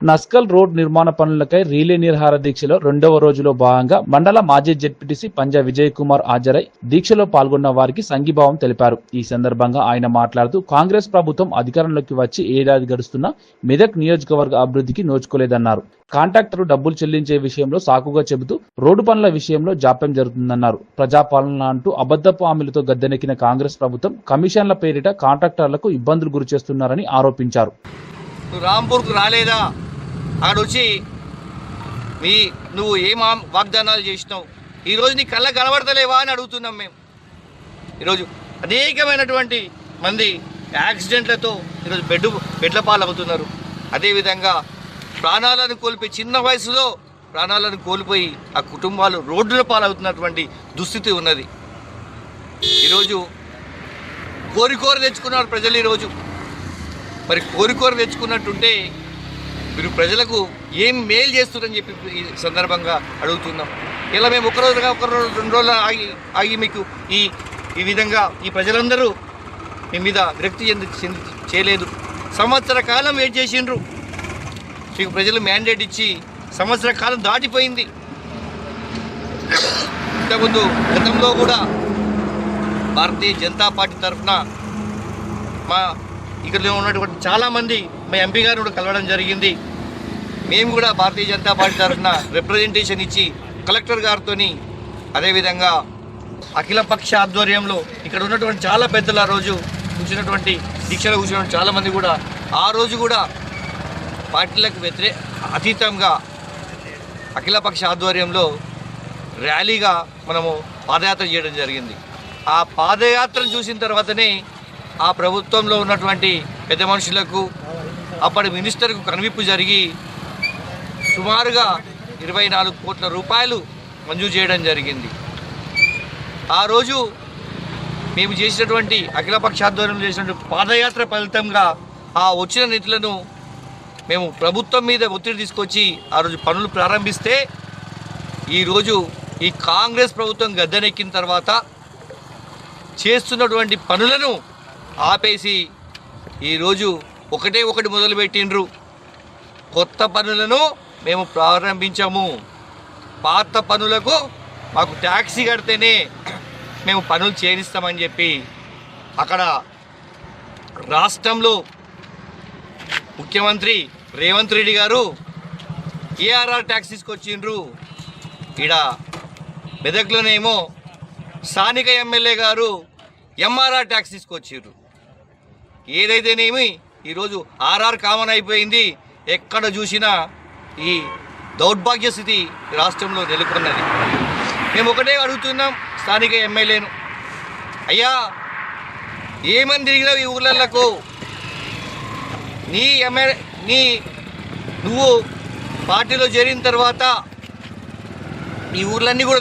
Naskal road నిర్మాణ పనులకై రీలే నిర్హార దీక్షలో రెండవ రోజులో భాగంగా మండల మాజీ జెడ్పీటీసీ పంజా విజయ్ కుమార్ హాజరై దీక్షలో పాల్గొన్న వారికి సంఘీభావం తెలిపారు. ఈ సందర్భంగా ఆయన మాట్లాడుతూ కాంగ్రెస్ ప్రభుత్వం అధికారంలోకి వచ్చి ఏడాది గడుస్తున్న మెదక్ నియోజకవర్గ అభివృద్ధికి నోచుకోలేదన్నారు. కాంట్రాక్టర్ డబ్బులు చెల్లించే విషయంలో సాకుగా చెబుతూ రోడ్డు పనుల విషయంలో జాప్యం జరుగుతుందన్నారు. ప్రజాపాలన అంటూ అబద్దపు హామీలతో గద్దెనెక్కిన కాంగ్రెస్ ప్రభుత్వం కమిషన్ల పేరిట కాంట్రాక్టర్లకు ఇబ్బందులు గురిచేస్తున్నారని ఆరోపించారు. రాంపూర్కు రాలేదా? అక్కడ వచ్చి మీ నువ్వు ఏం వాగ్దానాలు చేసినావు? ఈరోజు నీ కళ్ళ కనబడతలేవా అని అడుగుతున్నాం మేము. ఈరోజు అనేకమైనటువంటి మంది యాక్సిడెంట్లతో ఈరోజు బెడ్ బెడ్ల పాలవుతున్నారు. అదేవిధంగా ప్రాణాలను కోల్పోయి చిన్న వయసులో ప్రాణాలను కోల్పోయి ఆ కుటుంబాలు రోడ్డుల పాలవుతున్నటువంటి దుస్థితి ఉన్నది. ఈరోజు కోరికోర తెచ్చుకున్నారు ప్రజలు ఈరోజు. మరి కోరికోర తెచ్చుకున్నట్టుంటే మీరు ప్రజలకు ఏం మేలు చేస్తున్నారని చెప్పి ఈ సందర్భంగా అడుగుతున్నాం. ఇలా మేము ఒక రోజుగా ఒక రోజు రెండు రోజులు ఆగి ఆగి మీకు ఈ ఈ విధంగా ఈ ప్రజలందరూ మీ మీద విరక్తి చెంది చెంది చేయలేదు. సంవత్సర కాలం వెయిట్ చేసిండ్రు. మీకు ప్రజలు మ్యాండేట్ ఇచ్చి సంవత్సర కాలం దాటిపోయింది. ఇంతకుముందు గతంలో కూడా భారతీయ జనతా పార్టీ తరఫున మా ఇక్కడ ఉన్నటువంటి చాలామంది మా ఎంపీ గారు కూడా కలవడం జరిగింది. మేము కూడా భారతీయ జనతా పార్టీ తరఫున రిప్రజెంటేషన్ ఇచ్చి కలెక్టర్ గారితో అదేవిధంగా అఖిలపక్ష ఆధ్వర్యంలో ఇక్కడ ఉన్నటువంటి చాలా పెద్దలు ఆ రోజు కూర్చున్నటువంటి దీక్షలో కూర్చున్నటువంటి చాలామంది కూడా ఆ రోజు కూడా పార్టీలకు వ్యతిరే అతీతంగా అఖిలపక్ష ఆధ్వర్యంలో ర్యాలీగా మనము పాదయాత్ర చేయడం జరిగింది. ఆ పాదయాత్రను చూసిన తర్వాతనే ఆ ప్రభుత్వంలో ఉన్నటువంటి పెద్ద మనుషులకు అప్పటి మినిస్టర్కు కనువిప్పు జరిగి సుమారుగా ఇరవై నాలుగు కోట్ల రూపాయలు మంజూరు చేయడం జరిగింది. ఆ రోజు మేము చేసినటువంటి అఖిలపక్ష ఆధ్వర్యంలో చేసినటువంటి పాదయాత్ర ఫలితంగా ఆ వచ్చిన నిధులను మేము ప్రభుత్వం మీద ఒత్తిడి తీసుకొచ్చి ఆ రోజు పనులు ప్రారంభిస్తే ఈరోజు ఈ కాంగ్రెస్ ప్రభుత్వం గద్దెనెక్కిన తర్వాత చేస్తున్నటువంటి పనులను ఆపేసి ఈరోజు ఒకటే ఒకటి మొదలుపెట్టిండ్రు. కొత్త పనులను మేము ప్రారంభించాము. పాత పనులకు మాకు ట్యాక్సీ కడితేనే మేము పనులు చేయిస్తామని చెప్పి అక్కడ రాష్ట్రంలో ముఖ్యమంత్రి రేవంత్ రెడ్డి గారు ఏఆర్ఆర్ ట్యాక్స్ తీసుకొచ్చిండ్రు ఈడ మెదక్లోనేమో స్థానిక ఎమ్మెల్యే గారు ఎంఆర్ఆర్ ట్యాక్స్ వచ్చిండ్రు. ఏదైతేనేమి ఈరోజు ఆర్ఆర్ కామన్ అయిపోయింది. ఎక్కడ చూసినా ఈ దౌర్భాగ్య స్థితి రాష్ట్రంలో నెలకొన్నది. మేము ఒకటే అడుగుతున్నాం స్థానిక ఎమ్మెల్యేను. అయ్యా ఏమని తిరిగినావు ఈ ఊర్లకు నీ ఎమ్మె నీ నువ్వు పార్టీలో చేరిన తర్వాత ఈ ఊర్లన్నీ కూడా